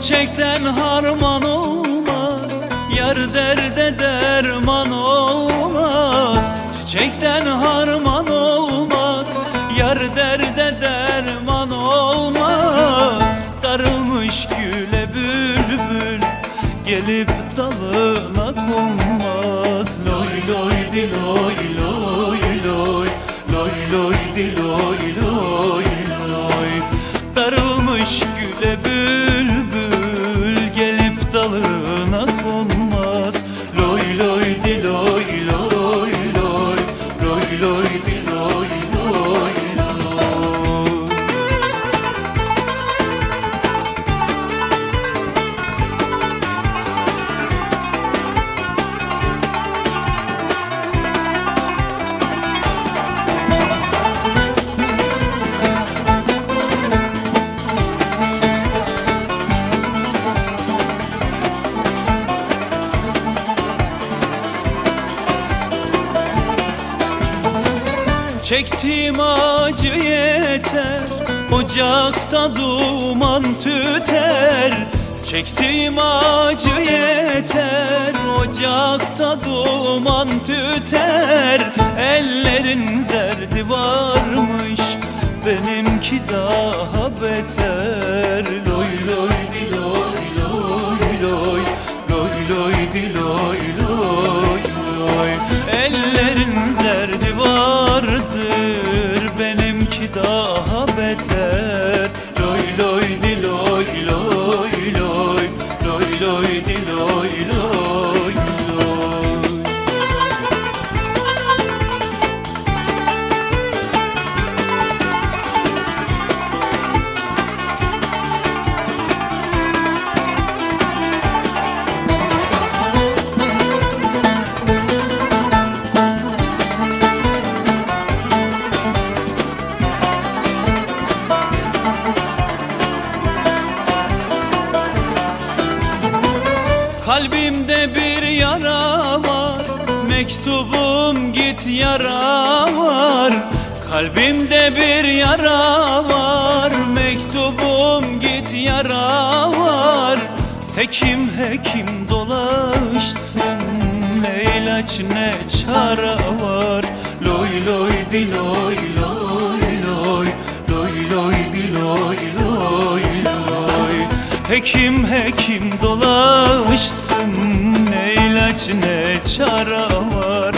Çiçekten harman olmaz. Yar derde derman olmaz. Çiçekten harman olmaz. Yar derde derman olmaz. Darılmış güle bülbül Gelip Çektiğim acı yeter Ocakta duman tüter. Çektiğim acı yeter Ocakta duman tüter. Ellerin derdi varmış Benimki daha beter. Loy loy di loy loy loy Loy loy di loy loy Ellerin derdi vardır Loy loy Kalbimde bir yara var Mektubum git yara var. Kalbimde bir yara var Mektubum git yara var. Hekim hekim dolaştım Ne ilaç ne çare var. Loy loy di loy loy loy Hekim hekim dolaştım Ne ilaç ne çare var